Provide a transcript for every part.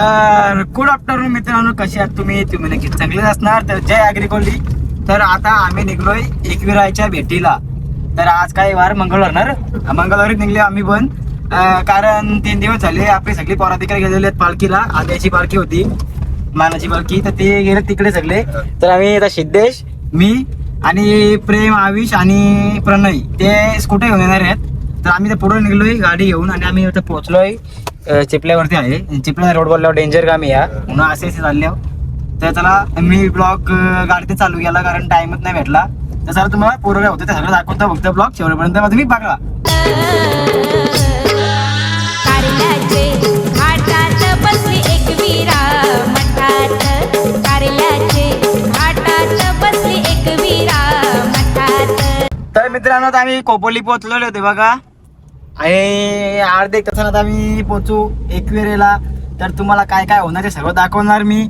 तर good afternoon मित्रांनो कसे आहात तुम्ही? तुम्ही नक्कीच चांगलेच असणार. तर जय अग्रिकोली तर आता आम्ही निघलोय एकविरायच्या भेटीला. तर आज काय वार मंगळवार ना मंगळवारी मंगळवारीच निघले आम्ही पण. कारण तीन दिवस झाले आपली सगळी पोरा गेलेले आहेत पालखीला. आद्याची पालखी होती मानाची पालखी. तर ते गेले तिकडे सगळे. तर आम्ही आता सिद्धेश मी आणि प्रेम आविष आणि प्रणय. ते स्कूटर घेऊन येणार आहेत. तर आम्ही तर पुढे निघलोय गाडी घेऊन आणि आम्ही इथं पोहोचलोय चिपल्यावरती आहे. चिपल्या रोड बोलल्यावर डेंजर काम या. म्हणून असे असे चालल्यावर तर चला मी ब्लॉग गाडीत चालू केला कारण टाइमच नाही भेटला. तर चला तुम्हाला काय होतं ते सगळं दाखवतो फक्त ब्लॉग शेवटपर्यंत मग तुम्ही बघा. तर मित्रांनो आम्ही कोपोली पोहोचलेले होते बघा. आणि अर्धे एक तासात आम्ही पोचू एकवेरेला. तर तुम्हाला काय काय होणार ते सगळं दाखवणार मी.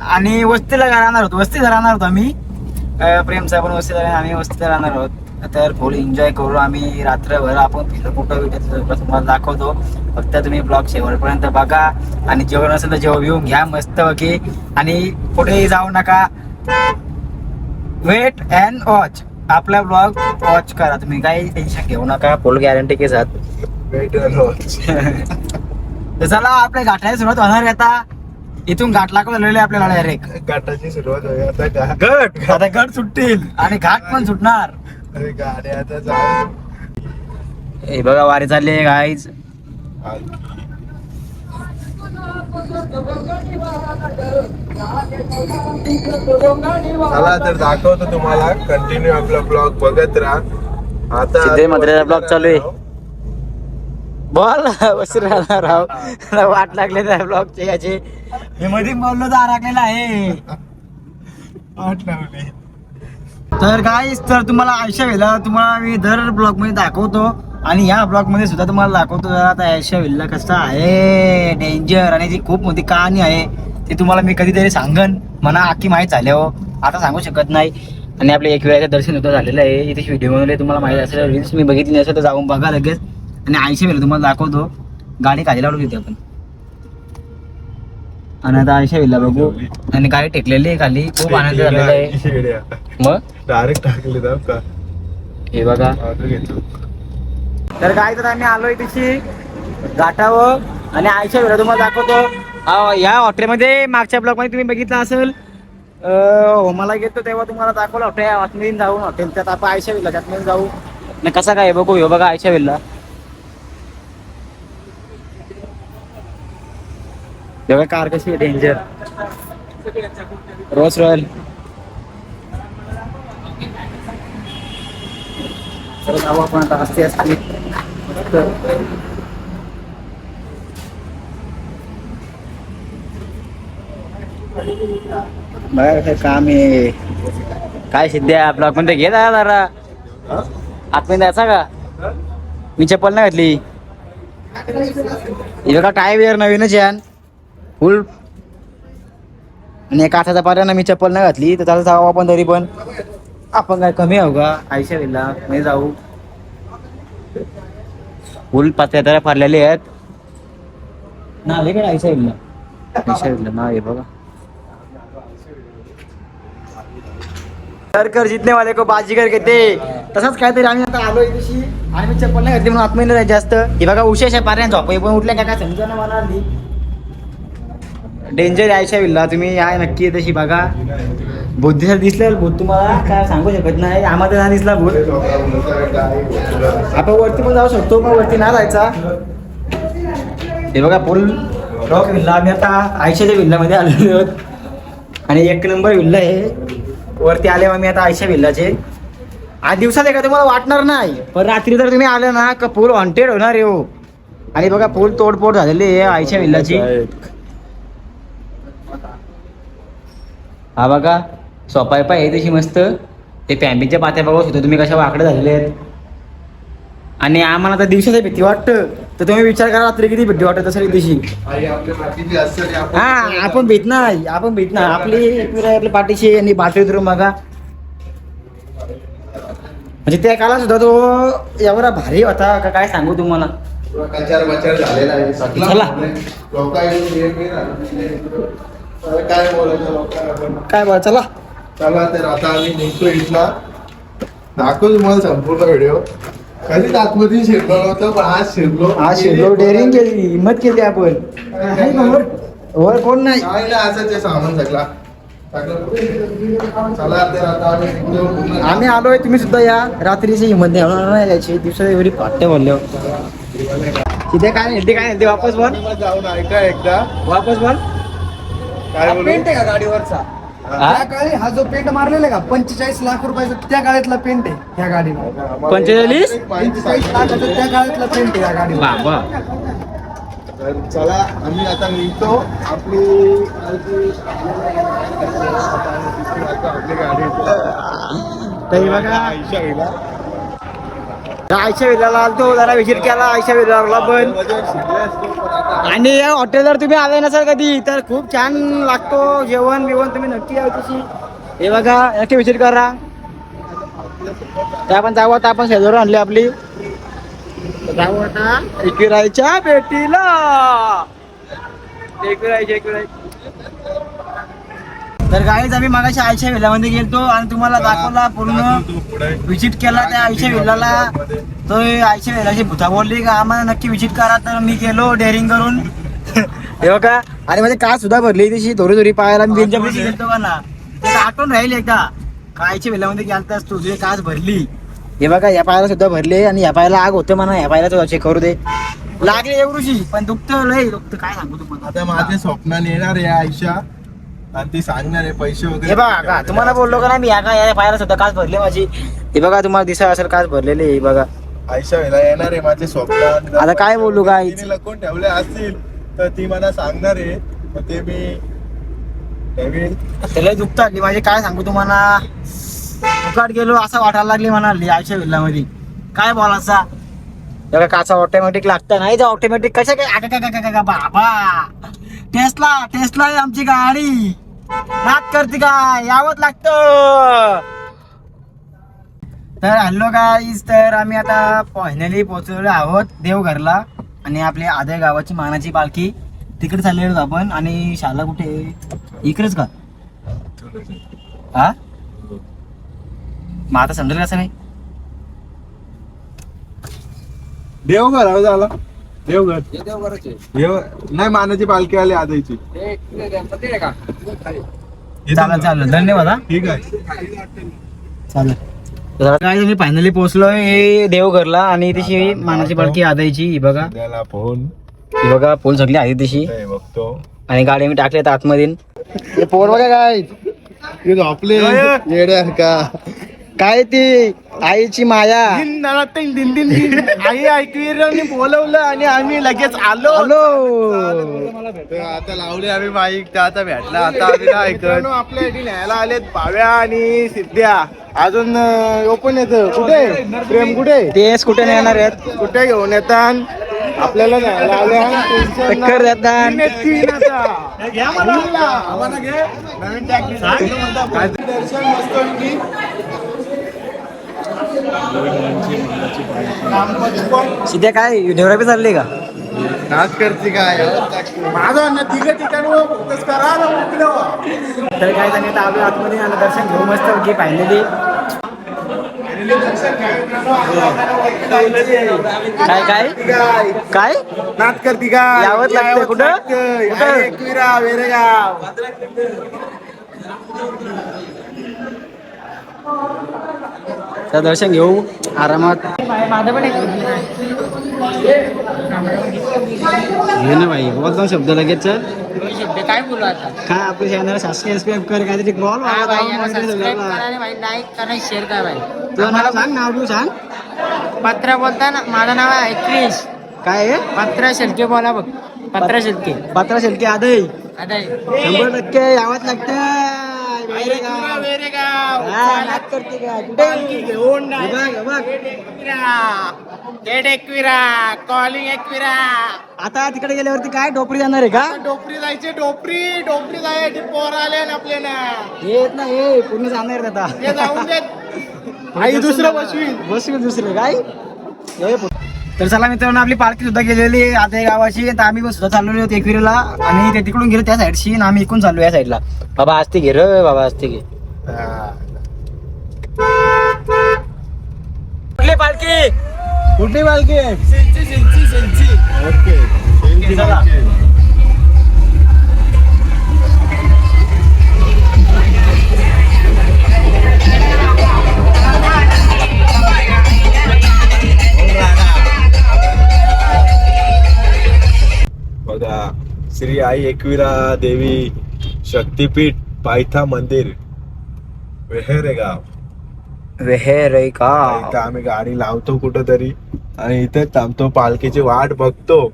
आणि वस्तीला राहणार होतो वस्तीला राहणार होतो आम्ही. प्रेम साहेब पण वस्तीला आम्ही वस्तीला राहणार आहोत. तर फुल एन्जॉय करू आम्ही रात्रभर. आपण फोटो कुठं तुम्हाला दाखवतो. फक्त तुम्ही ब्लॉग शेवटपर्यंत बघा. आणि जेवण असेल तर जेव्हा येऊन घ्या मस्त की आणि कुठेही जाऊ नका. वेट अँड वॉच आपला ब्लॉग वॉच करा तुम्ही. काही टेन्शन घेऊ नका. फुल गॅरंटी के साथ तर चला आपल्या गाठाची सुरुवात होणार आहे आता. इथून घाट लागू झालेले आपल्याला डायरेक्ट घाटाची सुरुवात होईल. आता गट आता गट सुटतील. आणि घाट पण सुटणार. अरे गाड्या आता जाऊ. हे बघा वारी चालली आहे गाईज चला तर दाखवतो तुम्हाला. कंटिन्यू आपला ब्लॉग बघत राहा. आता vlog चालू आहे. बोल बस राहणार राव वाट लागले त्या ब्लॉगचे याचे. मी मध्ये बोललो तर राखलेला आहे. वाट लावली. तर गाईस तर तुम्हाला आयुष्य वेळेला तुम्हाला मी दर ब्लॉगमध्ये दाखवतो. आणि या ब्लॉगमध्ये सुद्धा तुम्हाला दाखवतो जरा आता आयुष्य वेळेला कसं आहे. डेंजर आणि जी खूप मोठी कहाणी आहे ती तुम्हाला मी कधीतरी सांगन. मला आखी माहीत झाल्यावर आता सांगू शकत नाही. आणि आपल्या एक वेळाचं दर्शन होतं झालेलं आहे. इथे व्हिडिओ बनवले तुम्हाला माहिती असेल. रील्स मी बघितली नसेल तर जाऊन बघा लगेच. आणि आयुष्य वेळेला तुम्हाला दाखवतो. गाडी खाली लावली होती आपण. आणि आता आयुष्य वेळेला बघू. आणि गाडी टेकलेली आहे खाली. खूप आनंद झालेला आहे. मग? डायरेक्ट टाकले हे बघा. तर काय तर आम्ही आलोय तिशी घाटावर आणि आयशा वेळा तुम्हाला दाखवतो. या हॉटेलमध्ये मागच्या ब्लॉकमध्ये तुम्ही बघितलं असेल. होमाला घेतो तेव्हा तुम्हाला दाखवलं हॉटेल आतमध्ये जाऊन हॉटेल त्यात आपण आयशा विल्ला त्यातमध्ये जाऊ. नाही कसा काय बघू हो बघा आयशा विल्ला कार कशी आहे डेंजर रोज रॉयल तर जाऊ आपण आता असते असते बघा कसं काम आहे? काय सिद्ध्या ब्लॉकमध्ये घे जरा? जरा आतमध्ये द्यायचा का? मी चप्पल नाही घातली. बघा टाय वेअर नवीनच यान फुल. आणि एका हाताचा पाऱ्यानं मी चप्पल नाही घातली तर त्याला जाऊ आपण तरी पण. आपण काय कमी आहो का? आयशा विल्ला नाही जाऊ. फुल पात्या तर फारलेले आहेत. ना आले का आयशा विल्ला आयशा विल्ला ना हे बघा. कर कर जितने वाले को बाजीगर घेते तसंच काहीतरी आम्ही आता आलो दिवशी मी चप्पल नाही घातली म्हणून आतमध्ये नाही जास्त. हे बघा उशेश आहे पाऱ्या झोप पण उठल्या का काय समजा ना मला डेंजर आयशा विल्ला तुम्ही आहे नक्की तशी बघा. बुद्धीसाठी दिसलं भूत तुम्हाला काय सांगू शकत नाही. आम्हाला नाही दिसला भूत. आपण वरती पण जाऊ शकतो पण वरती नाही जायचा. हे बघा पूल रॉक विल्ला आम्ही आता आयशाच्या विल्लामध्ये आलेलो आहोत. आणि एक नंबर विल्ला आहे. वरती आले आम्ही आता आयशा विल्लाचे आज दिवसात एका तुम्हाला वाटणार नाही पण रात्री जर तुम्ही आले ना का पूल हॉन्टेड होणार आहे हो. आणि बघा पूल तोडफोड झालेली आहे आयशा विल्लाची हा बघा. सोपाय पाय तशी मस्त. ते पॅम्पिंगच्या पात्या बघा होतो तुम्ही कशा वाकडे झालेले आहेत. आणि आम्हाला तर दिवसाची भीती वाटतं. तर तुम्ही विचार करा रात्री किती भीती वाटत असेल दिवशी. हा आपण भीत नाही आपण भीत नाही. आपली आपली पाठीशी आणि बाटली उतरून बघा. म्हणजे त्या काळात सुद्धा तो एवढा भारी होता का काय सांगू तुम्हाला? काय बरं चला. चला तर आता आम्ही निघतो इथला. दाखवू तुम्हाला संपूर्ण व्हिडिओ कधी आतमध्ये शिरलो नव्हतं पण आज शिरलो. आज शिरलो. डेअरिंग केली. हिंमत केली आपण. आहे वर? वर कोण नाही? काय असं ते सामान सगळा सगळं चला तर आता आम्ही निघतो. आम्ही आलोय. तुम्ही सुद्धा या. रात्रीची हिंमत नाही होणार नाही यायची दिवसा एवढी पाट्टे बोलले तिथे काय नाही ते काय नाही. ते वापस बोल. मग जाऊन ऐका एकदा. वापस बोल. आहे का गाडीवरचा? त्या काळी हा जो पेंट मारलेला आहे का? पंचेचाळीस लाख रुपयाचा त्या काळातला पेंट आहे ह्या गाडीला. पंचेचाळीस? पंचेचाळीस लाखाचा त्या काळातला पेंट आहे या गाडीला. बाबा. तर चला आम्ही आता निघतो. आपली आपली गाडी तरी बघा. आयशा विलाला आलतो जरा विजिट केला आयशा विलाला पण. आणि या हॉटेलवर तुम्ही आले नसाल कधी तर खूप छान लागतो जेवण बिवण तुम्ही नक्की या तशी हे बघा नक्की विजिट करा. त्या आपण जाऊ आता आपण शेजारून आणली आपली. जाऊ आता एकविरायच्या भेटीला एकविरायच्या एकविराय तर गाईज आम्ही मागाशी आयशा विल्लामध्ये गेलतो आणि तुम्हाला दाखवला पूर्ण. तू विजिट केला त्या आयशा विल्लाला तो आयशा विल्लाची भूता बोलली का आम्हाला नक्की विजिट करा. तर मी गेलो डेअरिंग करून. हे बघा आणि माझी का सुद्धा भरली तशी थोडी थोडी पाहायला मी गेलतो का ना. ते आठवण राहील एकदा. कायच्या विल्लामध्ये गेलतास तू तुझी काच भरली. हे बघा या पायाला सुद्धा भरले आणि या पायाला आग होतं म्हणा या पायाला चेक करू दे. लागले एवढीशी पण दुखतं लय दुखतं काय सांगू तुम्हाला? आता माझ्या स्वप्नात येणार आहे आयशा. आणि ती सांगणार आहे पैसे वगैरे हे बघा का तुम्हाला बोललो का ना मी या का या सुद्धा काच भरली माझी. हे बघा तुम्हाला दिसा असेल काच भरलेली आहे, हे बघा. आयशा वेळेला येणार आहे माझ्या स्वप्नात जर आता काय बोलू काय? लपून ठेवले असतील तर ती मला सांगणार आहे. मग ते मी ठेवीन त्याला दुखत आली माझे काय सांगू तुम्हाला? दुकाट गेलो असं वाटायला लागली म्हणाली आयच्या विल्लामध्ये काय बोलायचा? बघा काचा ऑटोमॅटिक लागतं. नाही तर ऑटोमॅटिक कशा काय आका का का का बाबा. टेस्ला टेस्ला आहे आमची गाडी. नात करते का यावत लागतं. तर हॅलो गाईज तर आम्ही आता फायनली पोहोचलेलो आहोत देवघरला आणि आपली आदय गावाची मानाची पालखी. तिकडे चाललेलो आहोत आपण आणि शाला कुठे? इकडेच का? हा? मग आता समजेल कसं नाही? देवघर हो देव नाही मानाची पालखी आली आदायची चालेल चालेल. धन्यवाद हा. ठीक आहे. चालेल. तर काय मी फायनली पोहोचलोय हे देवघरला आणि तशी मानाची पालखी आदायची ही बघा. त्याला फोन. ही बघा पोल सगळी आहे तशी बघतो आणि गाडी मी टाकली आता आतमध्ये हे पोर बघा काय? ते झोपले. येड्या का? काय ती आईची माया? आई ऐकवी बोलवलं आणि आम्ही लगेच आलो. हॅलो तर आता लावले आम्ही बाईक त्या आता भेटला. आता आम्ही काय ऐकत? आपल्या इथे न्यायला आलेत भाव्या आणि सिद्ध्या. अजून ओपन येत? कुठे? प्रेम कुठे? तेच कुठे नाही येणार आहेत? कुठे घेऊन येतात? आपल्याला न्यायला आले टक्कर देतात. दर्शन मस्त सिध्या काय डेव्हलपी चालली का? नाच करते काय माझं तिघ ठिकाणी. तर काय सांगितलं आपल्या आतमध्ये आलं दर्शन घेऊ मस्त की फायनली काय काय? काय? नाच करते का? यावंच लागतंय. कुठं? कुठं? एकविरा वेरेगाव. तर दर्शन घेऊ. आरामात. हे ना भाई बोल दोन शब्द लगेच. काय बोलू आता काय आपल्या चॅनल सबस्क्राईब कर काहीतरी लाईक करा आणि शेअर करा भाई तुझं नाव सांग नाव तू सांग. पत्र बोलताना माझं नाव आहे क्रिश काय आहे? पत्र शिल्के बोला बघ. पत्र शिल्के. पत्रा शेलके आदय. आता शंभर टक्के यावंच लागतं कुठे? घेऊन. डेड एकविरा कॉलिंग एकविरा. आता तिकडे गेल्यावरती काय डोपरी जाणार आहे का? डोपरी जायचे डोपरी. डोपरी जायचे पोर आले ना आपल्याला. येत ना हे पूर्ण जाणार आता. ते जाऊन देत. आई दुसरं बसवी बसवी दुसरे काय? हे तर चला मित्रांनो आपली पालखी सुद्धा गेलेली आहे आता या गावाची. तर आम्ही पण सुद्धा चाललेलो आहोत एकविरीला आणि ते तिकडून गेलो त्या साईडशी आणि आम्ही इकडून चाललो या साईडला बाबा असते घे र बाबा असते घे. कुठली पालखी? कुठली पालखी ओके श्री आई एकविरा देवी शक्तीपीठ पायथा मंदिर. वेहेरे गाव. वेहेर का इथं आम्ही गाडी लावतो कुठंतरी. आणि इथे थांबतो पालखीची वाट बघतो.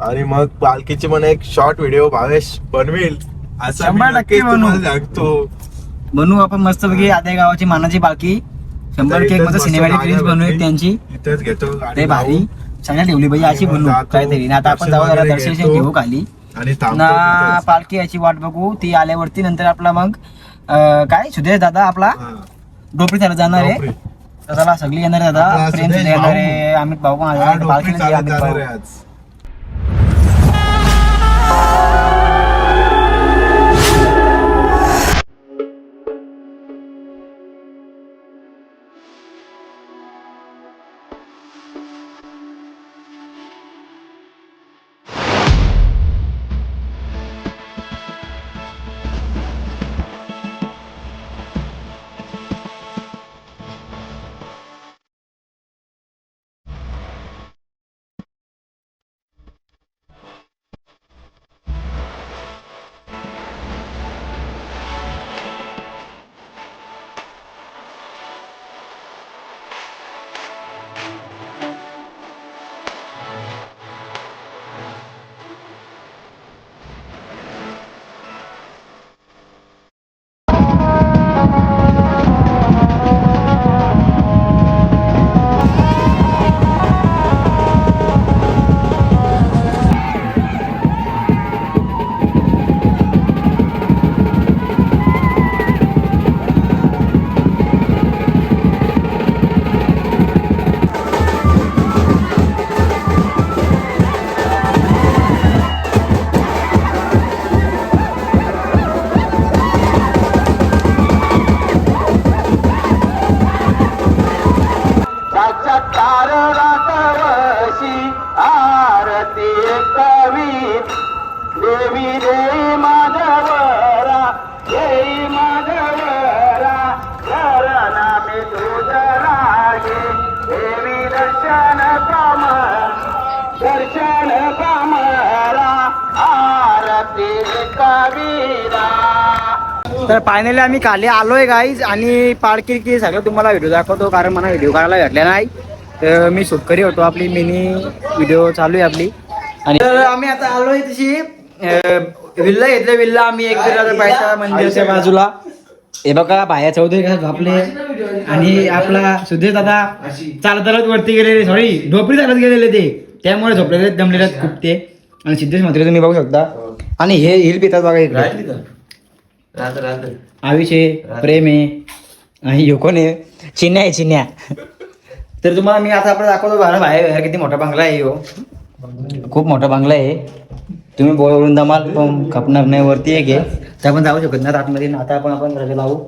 आणि मग पालखीची पण एक शॉर्ट व्हिडिओ भावेश बनवेल. असं शंभर टक्के बनवू. बनवू आपण मस्तपैकी आद्या गावाची मानाची पालखी. शंभर केक इथंच सिनेमॅटिक रील्स बनवू. त्यांची. इथेच घेतो गाडी ते भारी. लावू. ठेवली पाहिजे अशी बनवू. जातो, काहीतरी. आणि आता आपण दर्शन जाऊ जरा वगैरे दर्शन घेतो. घेऊ खाली. आणि थांबतो तिथेच. पालखी याची वाट बघू. ती आल्यावरती नंतर आपला मग अं, काय? सुदेश दादा आपला. डोपरी त्याला जाणार आहे. चला सगळी येणार आहे आपला दादा प्रेम सुदेश येणार भाऊ. आहे. अमित भाऊ पण आले पालखीला जाणार आहे आज. तर फायनली आम्ही खाली आलोय गाईज आणि पालखी की सगळं तुम्हाला व्हिडिओ दाखवतो कारण मला व्हिडिओ करायला भेटला नाही. तर मी शेतकरी होतो आपली मिनी व्हिडिओ चालू आहे आपली. आणि तर आम्ही आता आलोय तशी विल्ला घेतलं विल्ला आम्ही एक मंदिरच्या बाजूला. हे बघा बाया चौधरी कसं झोपले? आणि आपला सुधीर दादा चालत चालत वरती गेलेले सॉरी ढोपरी चालत गेलेले ते. त्यामुळे झोपलेले आहेत, दमलेले आहेत खूप ते. आणि सिद्धेश म्हात्रे तुम्ही बघू शकता. आणि हे हिल पितात बघा इकडे. आयुष आहे प्रेम आहे आणि ह्यो कोण आहे चिन्या आहे चिन्या. तर तुम्हाला मी आता आपण दाखवतो बाहेर बाहेर किती मोठा बंगला आहे ह्यो खूप मोठा बंगला आहे. तुम्ही बोलवून दमाल पण खपणार नाही वरती एक आहे. तर आपण जाऊ शकत नाही आतमध्ये. आता आपण आपण रजा लावू